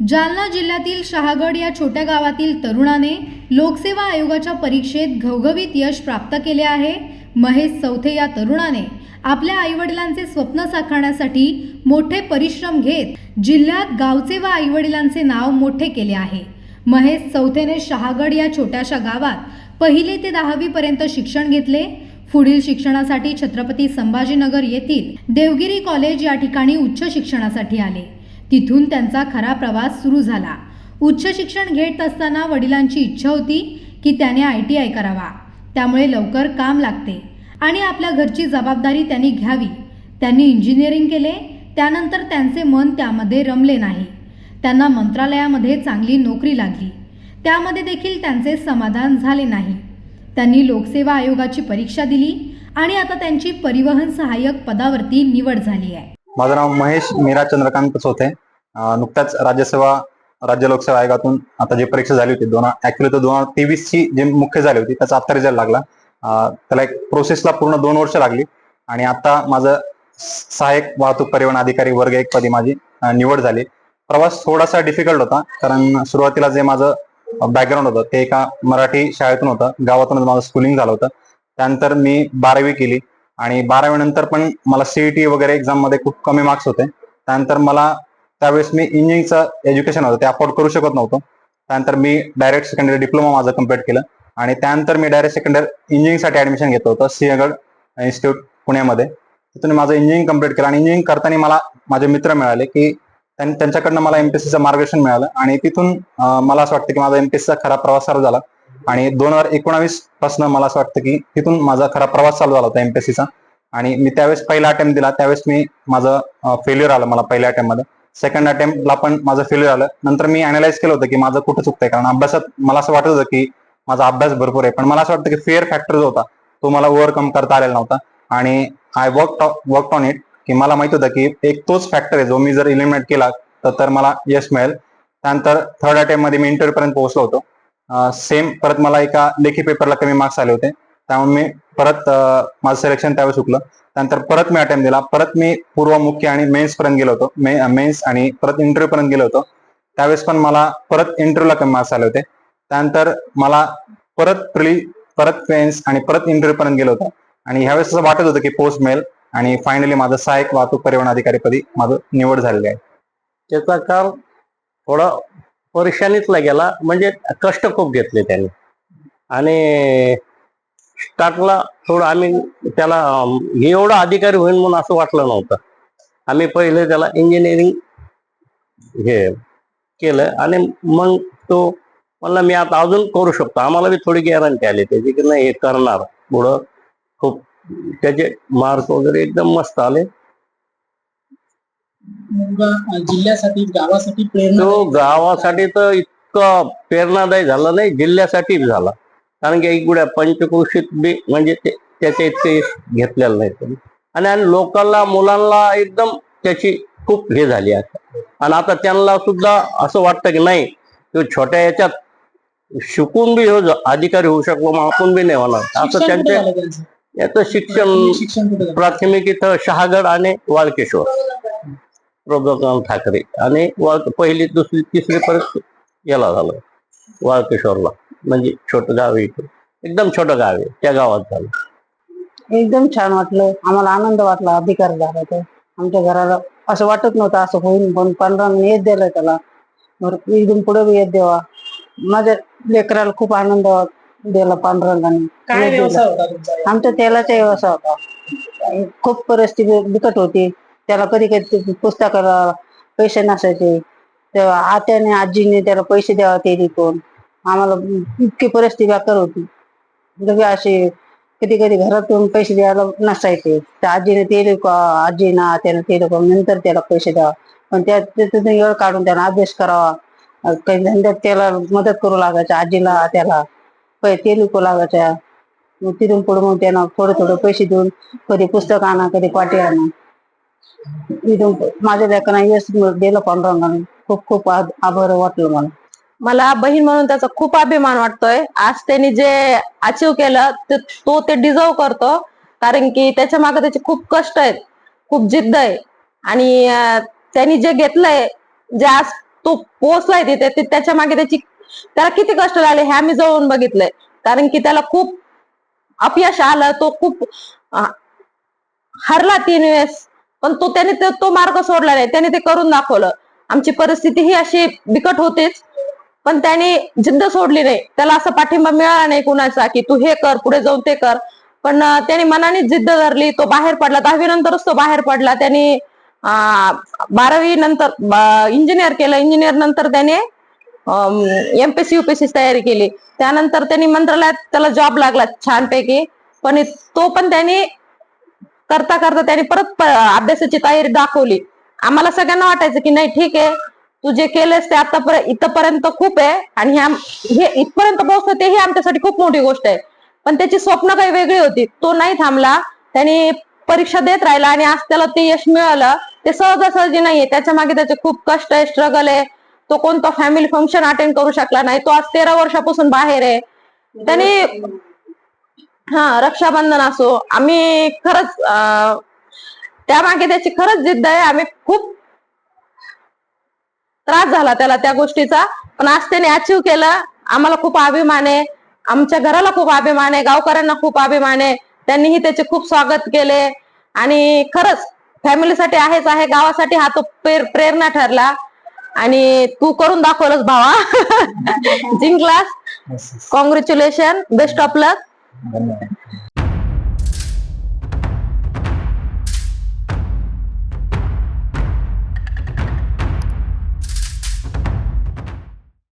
जालना जिल्ह्यातील शहागड या छोट्या गावातील तरुणाने लोकसेवा आयोगाच्या परीक्षेत घवघवीत यश प्राप्त केले आहे. महेश चौथे या तरुणाने आपल्या आईवडिलांचे स्वप्न साकारण्यासाठी मोठे परिश्रम घेत जिल्ह्यात गावचे व आईवडिलांचे नाव मोठे केले आहे. महेश चौथेने शहागड या छोट्याशा गावात पहिले ते दहावीपर्यंत शिक्षण घेतले. पुढील शिक्षणासाठी छत्रपती संभाजीनगर येथील देवगिरी कॉलेज या ठिकाणी उच्च शिक्षणासाठी आले. तिथून त्यांचा खरा प्रवास सुरू झाला. उच्च शिक्षण घेत असताना वडिलांची इच्छा होती की त्याने आय टी आय करावा. त्यामुळे लवकर काम लागते आणि आपल्या घरची जबाबदारी त्यांनी घ्यावी. त्यांनी इंजिनिअरिंग केले त्यानंतर त्यांचे मन त्यामध्ये रमले नाही. त्यांना मंत्रालयामध्ये चांगली नोकरी लागली. त्यामध्ये देखील त्यांचे समाधान झाले नाही. त्यांनी लोकसेवा आयोगाची परीक्षा दिली आणि आता त्यांची परिवहन सहाय्यक पदावरती निवड झाली आहे. माझं नाव महेश मीरा चंद्रकांत होते नुकताच नुकत्याच राज्यसेवा राज्य लोकसेवा आयोगातून आता जी परीक्षा झाली होती दोन ऍक्च्युली तर दोन हजार तेवीस ची जी मुख्य झाली होती त्याचा आता रिझल्ट लागला. त्याला एक प्रोसेसला पूर्ण दोन वर्ष लागली. आणि आता माझं सहाय्यक वाहतूक परिवहन अधिकारी वर्ग एक पदी माझी निवड झाली. प्रवास थोडासा डिफिकल्ट होता कारण सुरुवातीला जे माझं बॅकग्राऊंड होतं ते एका मराठी शाळेतून होतं. गावातूनच माझं स्कूलिंग झालं होतं. त्यानंतर मी बारावी केली. आणि बारावी नंतर पण मला सीईटी वगैरे एक्झाममध्ये खूप कमी मार्क्स होते. त्यानंतर मला त्यावेळेस मी इंजिनिअरिंगचं एज्युकेशन होतं ते अफोर्ड करू शकत नव्हतो. त्यानंतर मी डायरेक्ट सेकंडरी डिप्लोमा माझं कंप्लीट केलं. आणि त्यानंतर मी डायरेक्ट सेकंडरी इंजिनिअरिंगसाठी ऍडमिशन घेतलं होतं सिंहगड इन्स्टिट्यूट पुण्यामध्ये. तिथून माझं इंजिनिअरिंग कंप्लीट केलं आणि इंजिनिअरिंग करताना मला माझे मित्र मिळाले की त्यांच्याकडनं मला एमपीएससीचं मार्गदर्शन मिळालं. आणि तिथून मला असं वाटतं की माझा एमपीएससीचा खरा प्रवास सर झाला. आणि दोन हजार एकोणावीसपासून मला असं वाटतं की तिथून माझा खरा प्रवास चालू झाला होता एमपीएससीचा आणि मी त्यावेळेस पहिला अटेम्प्ट दिला त्यावेळेस मी माझं फेल्युअर आलं मला पहिल्या अटेम्प्टमध्ये सेकंड अटेम्प्टला पण माझं फेल्युअर आलं. नंतर मी अनालाइज केलं होतं की माझं कुठं चुकतंय? कारण अभ्यासात मला असं वाटत होतं की माझा अभ्यास भरपूर आहे. पण मला असं वाटतं की फेअर फॅक्टर जो होता तो मला ओव्हरकम करता आलेला नव्हता. आणि I work work on it की मला माहीत होतं की एक तोच फॅक्टर आहे जो मी जर इलिमिनेट केला तर तर मला यश मिळेल. त्यानंतर थर्ड अटेम्प्टमध्ये मी इंटरव्ह्यू पर्यंत पोहोचलो होतो. सेम परत मला एका लेखी पेपरला कमी मार्क्स आले होते. त्यामुळे मी परत माझं सिलेक्शन त्यावेळेस चुकलं. त्यानंतर परत मी अटेम्प्ट दिला. परत मी पूर्व मुख्य आणि मेन्स पर्यंत गेलो होतो. मेन्स आणि परत इंटरव्ह्यू पर्यंत गेलो होतो. त्यावेळेस पण मला परत इंटरव्ह्यूला कमी मार्क्स आले होते. त्यानंतर मला परत प्रिली परत मेन्स आणि परत इंटरव्ह्यू पर्यंत गेलो होतो. आणि ह्यावेळेस असं वाटत होतं की पोस्ट मिळेल. आणि फायनली माझं सहाय्यक वाहतूक परिवहन अधिकारी पदी माझं निवड झालेली आहे. त्याचा काळ थोडा परेशानीतला गेला. म्हणजे कष्ट खूप घेतले त्याने. आणि स्टार्टला थोडं आम्ही त्याला एवढा एवढं अधिकारी होईल म्हणून असं वाटलं नव्हतं. आम्ही पहिले त्याला इंजिनिअरिंग हे केलं आणि मग तो म्हणला मी आता अजून करू शकतो. आम्हाला बी थोडी गॅरंटी आली त्याची की नाही हे करणार. पुढं खूप त्याचे मार्क वगैरे एकदम मस्त आले. जिल्ह्यासाठी गावासाठी प्रेरणा तो गावासाठी तर इतकं प्रेरणादायी झाला नाही जिल्ह्यासाठी झाला. कारण की एक गुड्या पंचक्रोशीत बी म्हणजे त्याच्या इतके घेतलेलं नाही आणि आणि लोकांना मुलांना एकदम त्याची खूप हे झाली आहे. आणि आता त्यांना सुद्धा असं वाटतं की नाही तो छोट्या याच्यात शिकून बी हो अधिकारी होऊ शकलो मग आपण बी नाही होणार. असं त्यांच्या याचं शिक्षण प्राथमिक इथं शहागड आणि वाळकेश्वर. प्रभुकांत ठाकरे आणि वाळ- पहिली दुसरी तिसरी पर्यंत याला झालं. वाळकेश्वरला म्हणजे छोटं गाव आहे इथं. एकदम छोटं गाव आहे. त्या गावात झालं. एकदम छान वाटलं. आम्हाला आनंद वाटला. अधिकार झाला तर आमच्या घराला असं वाटत नव्हतं. असं होईल पण पांडुरंगाने येत दिलं त्याला. बरं एकदम पुढे बी येत देवा माझ्या लेकराला खूप आनंद दिला पांडुरंगाने. काय येत दिला. व्यवसाय होता तुमचा? आमचा तेलाचा व्यवसाय होता. खूप परिस्थिती बिकट होती. त्याला कधी कधी पुस्तकाला पैसे नसायचे. तेव्हा आत्याने आजीने त्याला पैसे द्यावा ते देतो आम्हाला इतकी परिस्थिती बेकार होती. लगे असे कधी कधी घरातून पैसे द्यायला नसायचे. त्या आजीने ते लोक आजीना त्याला ते लोक नंतर त्याला पैसे द्यावा. पण त्या त्यातून वेळ काढून त्याला अभ्यास करावा. काही धंद्यात त्याला मदत करू लागायच्या आजीला त्याला पै ते लोक लागायच्या. तिथून पुढे मग त्यांना थोडे थोडे पैसे देऊन कधी पुस्तक आणा कधी पाटी आणा. इथून माझ्या लेकरांना यश दिलं पांडुरंगाने खूप खूप आभार वाटलं मला. मला बहीण म्हणून त्याचा खूप अभिमान वाटतोय. आज त्यांनी जे अचीव केलं ते तो ते डिझर्व करतो. कारण की त्याच्यामागे त्याचे खूप कष्ट आहेत खूप जिद्द आहे. आणि त्यांनी जे घेतलंय जे आज तो पोहोचलाय तिथे त्याच्यामागे त्याची त्याला किती कष्ट लागले हे आम्ही जवळून बघितलंय. कारण की त्याला खूप अपयश आलं तो खूप हरला तीन वेळेस. पण तो त्याने तो- मार्ग सोडला नाही. त्याने ते करून दाखवलं. आमची परिस्थिती ही अशी बिकट होतीच. पण त्याने जिद्द सोडली नाही. त्याला असा पाठिंबा मिळाला नाही कुणाचा की तू हे कर पुढे जाऊन ते कर. पण त्याने मनाने जिद्द धरली. तो बाहेर पडला. दहावी नंतरच तो बाहेर पडला. त्याने बारावी नंतर इंजिनियर केलं. इंजिनियर नंतर त्याने एमपीसी युपीसी तयारी केली. त्यानंतर त्यांनी मंत्रालयात त्याला जॉब लागला छानपैकी. पण तो पण त्याने करता करता त्यांनी परत अभ्यासाची तयारी दाखवली. आम्हाला सगळ्यांना वाटायचं की नाही ठीक आहे. तू जे केलंस ते आतापर्यंत इथपर्यंत खूप आहे आणि ह्या हे इथपर्यंत पोहोचतं तेही आमच्यासाठी खूप मोठी गोष्ट आहे. पण त्याची स्वप्न काही वेगळी होती. तो नाही थांबला. त्याने परीक्षा देत राहिला आणि आज त्याला ते यश मिळालं. ते सहजासहजी नाहीये. त्याच्यामागे त्याचे खूप कष्ट आहे स्ट्रगल आहे. तो कोणता फॅमिली फंक्शन अटेंड करू शकला नाही. तो आज तेरा वर्षापासून बाहेर आहे. त्याने हा रक्षाबंधन असो आम्ही खरंच अं, त्यामागे त्याची खरंच जिद्द आहे. आम्ही खूप त्रास झाला त्याला त्या गोष्टीचा. पण आज त्याने अचीव केलं. आम्हाला खूप अभिमान आहे. आमच्या घराला खूप अभिमान आहे. गावकऱ्यांना खूप अभिमान आहे. त्यांनीही त्याचे खूप स्वागत केले. आणि खरंच फॅमिलीसाठी आहेच आहे. गावासाठी हा तो प्रेर- प्रेरणा ठरला. आणि तू करून दाखवलंस भावा. जिंकलास. Congratulation best of luck Mama.